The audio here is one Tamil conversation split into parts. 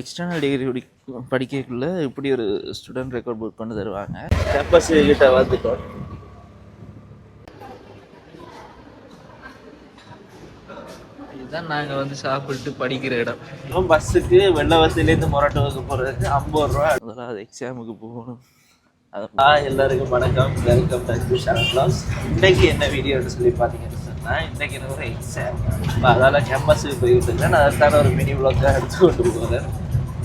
எக்ஸ்டர்னல் டிகிரி படி படிக்கக்குள்ள இப்படி ஒரு ஸ்டூடெண்ட் ரெக்கார்ட் புக் பண்ணி தருவாங்க. கேம்பஸ் கிட்ட வந்துட்டோம். இதுதான் நாங்கள் வந்து சாப்பிட்டு படிக்கிற இடம். இப்போ பஸ்ஸுக்கு வெள்ளவத்திலேருந்து மொரட்டுவுக்கு போகிறதுக்கு ஐம்பது ரூபா. முதலாவது எக்ஸாமுக்கு போகணும். அதான் எல்லாருக்கும் வணக்கம். வெல்கம் டு ஷான் கிளாஸ் இன்னைக்கு என்ன வீடியோன்னு சொல்லி பார்த்தீங்கன்னு சொன்னால் இன்னைக்கு எனக்கு ஒரு எக்ஸாம் இப்போ அதால் கேம்பஸுக்கு போயிட்டு இருக்கேன். நான் அதுக்கான ஒரு மினி வ்ளாக்காக எடுத்து கொண்டு போகிறேன்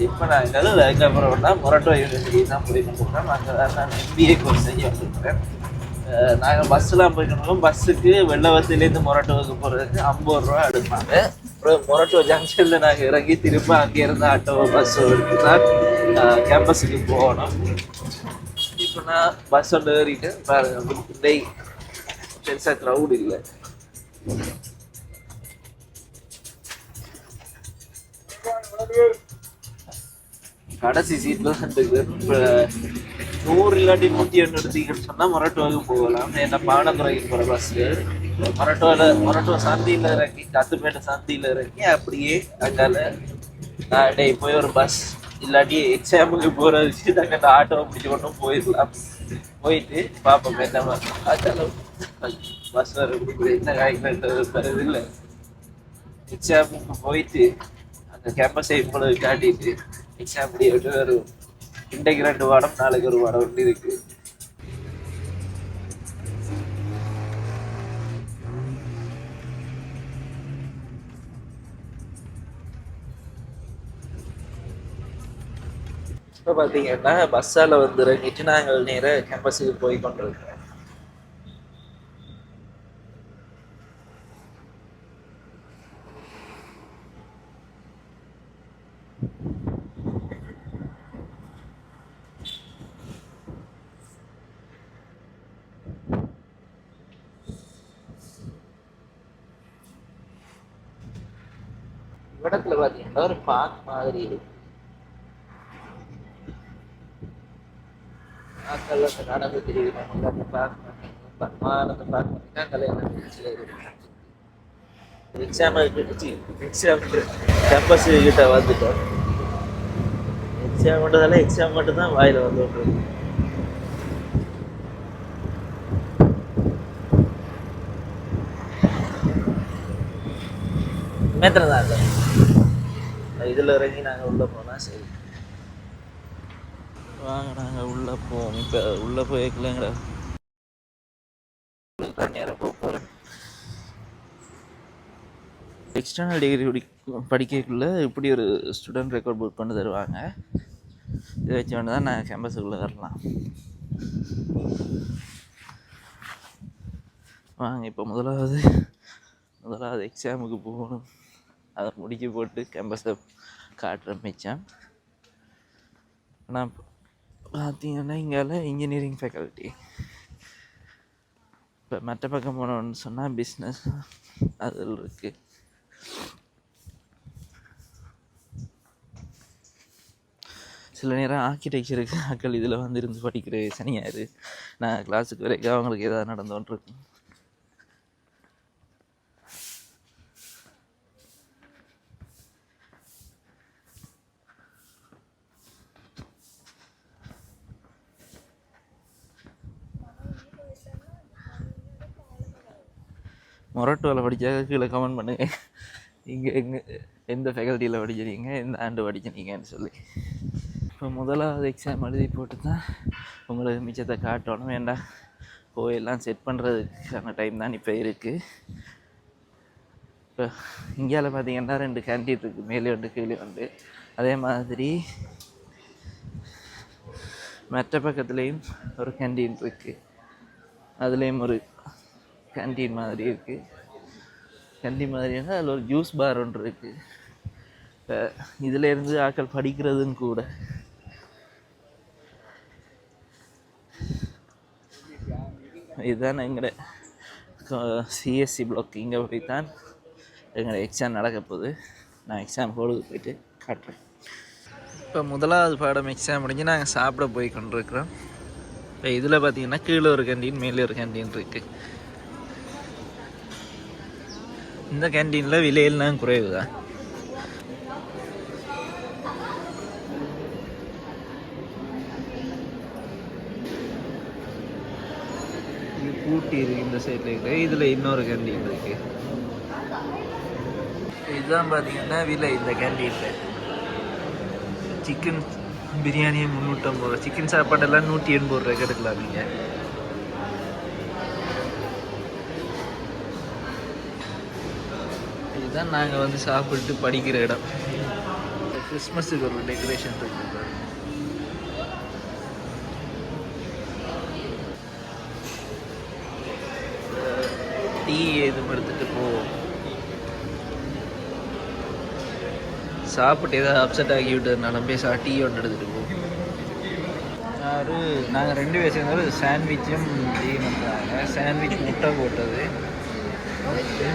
இப்போ நாங்கள் தான் மொரட்டோ யூனிவர்சிட்டி தான் போய் இருக்கோம் அங்கே தான் நான் எம்பிஏ கோர்ஸ் செய்ய வந்துருக்கிறேன். நாங்கள் பஸ்ஸெலாம் போய்க்கணும் பஸ்ஸுக்கு வெள்ளவத்திலேருந்து மொரட்டோவுக்கு போகிறதுக்கு ஐம்பது ரூபா எடுப்பாங்க. அப்புறம் மொரட்டோ ஜங்ஷனில் நாங்கள் இறங்கி திரும்ப அங்கேருந்து ஆட்டோ பஸ்ஸோ எடுத்து தான் கேம்பஸுக்கு போகணும். இப்போ நான் பஸ் ஒன்று ஏறிட்டேன் டெய் பெருசாக க்ரௌட் இல்லை. கடைசி சீட்ல தான் இருக்குது நூறு இல்லாட்டி நூற்றி எண்ணு எடுத்தீங்கன்னு சொன்னால் மொரட்டோவுக்கு போகலாம். என்ன பானந்துறைக்கு போகிற பஸ்ஸு மொரட்டோவில் மொரட்டோ சந்தியில் இறக்கி கத்துப்பேட்டை சந்தியில் இறக்கி அப்படியே அங்கால டேய் போய் ஒரு பஸ் இல்லாட்டி எக்ஸாமுக்கு போகிற விஷயம் அந்த ஆட்டோவை பிடிச்சி கொண்டும் போயிடலாம். போயிட்டு பார்ப்போம் என்ன அதால பஸ் வர என்ன காய்க்கிறது வருது இல்லை. எக்ஸாமுக்கு போயிட்டு அந்த கேம்பஸை இவ்வளவு காட்டிட்டு எக்ஸாம் விட்டு வரும் இன்றைக்கு ரெண்டு வாரம் நாளைக்கு ஒரு வாரம் ஒன்று இருக்கு. இப்போ பார்த்தீங்கன்னா பஸ்ஸால் வந்து இறங்கிட்டு நாங்கள் நேராக கேம்பஸுக்கு போய் கொண்டிருக்கோம். படத்துல பாத்தீங்கன்னா ஒரு பார்க் மாதிரி இருக்கு. ஆட்கள் வந்து நடந்து தெரியுது அந்த பார்க் மானத்தை பார்க் பண்ணினா கல்யாணம் இருக்கு எக்ஸாம் கிடச்சி எக்ஸாம் கேம்பஸ் கிட்ட வந்துட்டோம். எக்ஸாம் மட்டும் எக்ஸாம் மட்டும் தான் வாயில் வந்து விட்டுருக்கு இல்லை இதில் இறங்கி நாங்கள் உள்ளே போனால் சரி. வாங்க நாங்கள் உள்ளே போவோம். இப்போ உள்ளே போயிருக்கலங்கடா நேரம் போக போகிறேன் எக்ஸ்டர்னல் டிகிரி படி படிக்கக்குள்ளே இப்படி ஒரு ஸ்டூடெண்ட் ரெக்கார்ட் புக் பண்ணி தருவாங்க. இதை வச்சு தான் நான் கேம்பஸுக்குள்ளே வரலாம். வாங்க இப்போ முதலாவது முதலாவது எக்ஸாமுக்கு போகணும். அதை முடிக்க போட்டு கேம்பஸை காட்டுற மிச்சம். நான் பார்த்தீங்கன்னா இங்கே இன்ஜினியரிங் ஃபேக்கல்ட்டி இப்போ மற்ற பக்கம் போனோம்னு சொன்னால் பிஸ்னஸ் அதில் இருக்குது சில நேரம் ஆர்கிடெக்சருக்கு ஆக்கள் இதில் வந்து இருந்து படிக்கிற சனியார் நான் கிளாஸுக்கு வரைக்கும் அவங்களுக்கு எதாவது நடந்தோன்ட்ருக்கும் மொரட்டோவில் படித்தா கீழே கமெண்ட் பண்ணுங்க இங்கே எங்கே எந்த ஃபேக்கல்ட்டியில் படிக்கிறீங்க? எந்த ஆண்டு படிக்கிறீங்கன்னு சொல்லி. இப்போ முதலாவது எக்ஸாம் எழுதி போட்டு தான் உங்களுக்கு மிச்சத்தை காட்டணும். வேண்டாம் கோயிலெலாம் செட் பண்ணுறதுக்கான டைம் தான் இப்போ இருக்குது இப்போ இந்தியாவில் பார்த்தீங்கன்னா ரெண்டு கேண்டீன் இருக்குது மேலே வந்து கீழே உண்டு அதே மாதிரி மற்ற பக்கத்துலேயும் ஒரு கேண்டீன் இருக்குது அதுலேயும் ஒரு கேண்டீன் மாதிரி இருக்குது கேண்டீன் இருந்தால் அதில் ஒரு ஜூஸ் பார் ஒன்று இருக்குது இப்போ இதிலேருந்து ஆக்கள் படிக்கிறதுன்னு கூட. இதுதான் எங்களோட சிஎஸ்சி பிளாக் இங்கே போய் தான் எங்களோட எக்ஸாம் நடக்க போகுது. நான் எக்ஸாம் ஹோலுக்கு போயிட்டு காட்டுறேன். இப்போ முதலாவது பாடம் எக்ஸாம் முடிஞ்சு நாங்கள் சாப்பிட போய் கொண்டிருக்கிறோம். இப்போ இதில் பார்த்தீங்கன்னா கீழே ஒரு கேண்டீன் மேலே ஒரு கேண்டீன் இருக்குது இந்த கேன்டீனில் விலையெல்லாம் குறைவு தான் ஊட்டி இருக்குது இந்த சைடில் இருக்குது இதில் இன்னொரு கேன்டீன் இருக்குது இதுதான் பார்த்தீங்கன்னா விலை இந்த கேண்டீனில் சிக்கன் பிரியாணியை முந்நூற்றம்பது ரூபா சிக்கன் சாப்பாடெல்லாம் நூற்றி எண்பது ரூபாய்க்கு எடுக்கலாம் நீங்கள் இதுதான் நாங்கள் வந்து சாப்பிட்டு படிக்கிற இடம். கிறிஸ்மஸுக்கு ஒரு டெக்கரேஷன் இருக்கு டீ எதுவும் எடுத்துட்டு போவோம் சாப்பிட்டு ஏதாவது அப்செட் ஆகி விட்டதுனால பேச சா டீ ஒன்று எடுத்துகிட்டு போவோம் யாரு? நாங்கள் ரெண்டு பேர் சேர்ந்தாலும் சாண்ட்விச்சும் டீ பண்ணுறாங்க சாண்ட்விச் முட்டை போட்டது.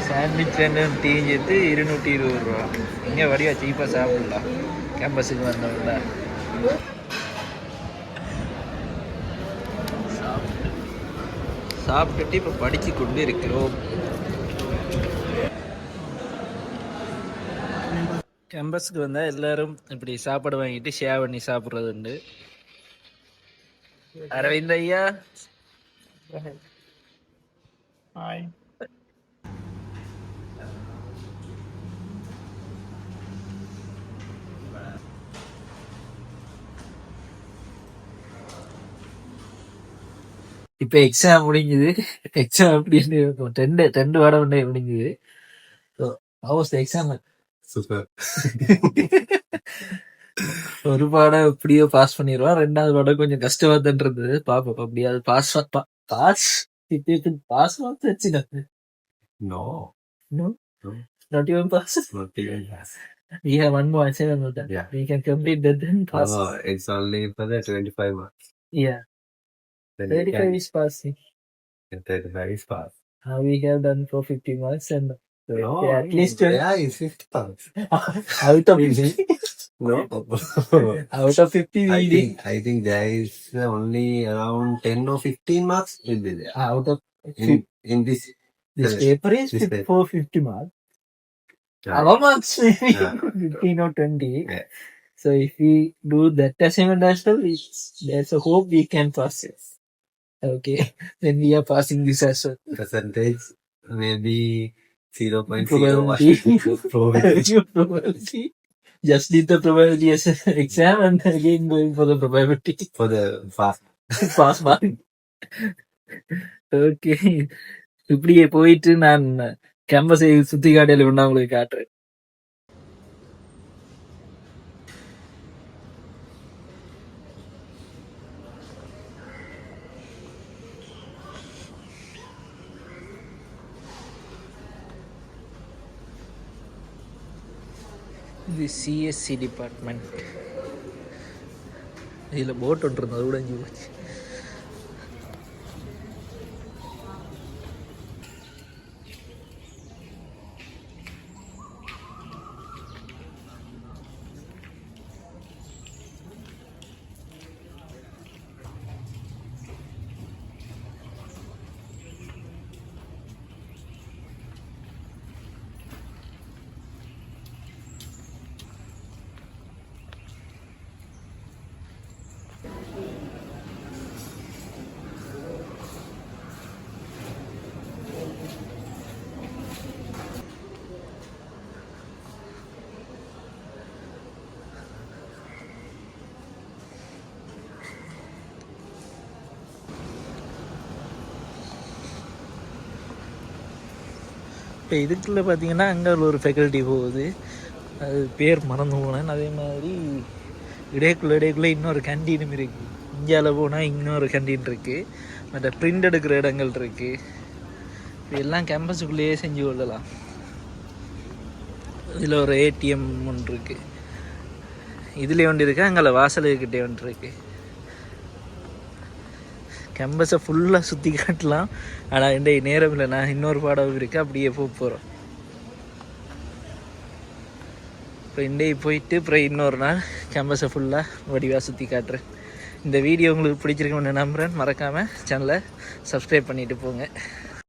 சாண்ட்விச் ரெண்டும் டீயும் சேர்த்து இருநூற்றி இருபது ரூபா இங்கே வடிவா சீப்பாக சாப்பிடலாம் கேம்பஸுக்கு வந்தவங்கள சாப்பிட்டுட்டு இப்போ படித்து கொண்டு இருக்கிறோம் கேம்பஸுக்கு வந்தால் எல்லாரும் இப்படி சாப்பாடு வாங்கிட்டு ஷேர் பண்ணி சாப்பிட்றது உண்டு அரவிந்த் ஐயா ஹாய் இப்போ எக்ஸாம் முடிஞ்சுது. எக்ஸாம் எப்படி இருக்கும் ரெண்டு ரெண்டு வாரம் ஒன்றே முடிஞ்சுது. ஸோ ஹவுஸ் எக்ஸாம் சூப்பர் ஒரு பாடம் எப்படியோ பாஸ் பண்ணிடுவான். ரெண்டாவது பாடம் கொஞ்சம் கஷ்டமா தான் இருந்தது. பாப்போம் அப்படியாவது pass pass pass வச்சுனது no not even pass not even that. we have one more assignment Yeah. we can complete that then pass. Oh, it's only for the 25 marks. yeah. Then you 35 can is passing get 35 is pass. uh, we have done for 50 marks and so No, yeah, at least 20 yeah, it's 50 marks. out of 50 No. out of 50 I think, I think there is only around 10 or 15 marks will be there. out of In, ah, in this. this paper is this 50 paper. for 50 marks Yeah. our marks maybe Yeah. 15 or 20 Yeah. so if we do that assignment as well it's, there's a hope we can pass it okay then we are passing this as well Percentage maybe 0.01. Probability. Probability. probability just did the probability as an exam and again going for the probability For the fast. Pass mark okay இப்படியே போயிட்டு நான் கேம்பஸை சுத்தி காட்டியில் ஒன்றா உங்களுக்கு காட்டுறேன் இது சிஎஸ்சி டிபார்ட்மெண்ட் இதில் போட் ஒன்று இருந்தது உடஞ்சி போச்சு. இப்போ இதுக்குள்ளே பார்த்தீங்கன்னா அங்கே ஒரு ஃபெக்கல்ட்டி போகுது. அது பேர் மறந்து போனேன். அதே மாதிரி இடையக்குள்ளே இடையக்குள்ளே இன்னொரு கேண்டீனும் இருக்குது இந்தியாவில் போனால் இன்னொரு கேண்டீன் இருக்குது மற்ற பிரிண்ட் எடுக்கிற இடங்கள் இருக்குது இதெல்லாம் கேம்பஸுக்குள்ளேயே செஞ்சு கொள்ளலாம். இதில் ஒரு ஏடிஎம் ஒன்று இருக்குது இதுலேயே ஒன்று இருக்குது அங்கே வாசலுக்கிட்டே ஒன்று இருக்குது கேம்பஸை ஃபுல்லாக சுற்றி காட்டலாம். ஆனால் இந்த நேரம் இல்லை நான் இன்னொரு பாடம் இருக்குது அப்படியே போக போகிறோம் இப்போ இன்றைய போயிட்டு அப்புறம் இன்னொரு நாள் கேம்பஸை ஃபுல்லாக வடிவாக சுற்றி காட்டுறேன். இந்த வீடியோ உங்களுக்கு பிடிச்சிருக்குன்னு நம்புகிறேன் மறக்காமல் சேனலை சப்ஸ்கிரைப் பண்ணிவிட்டு போங்க.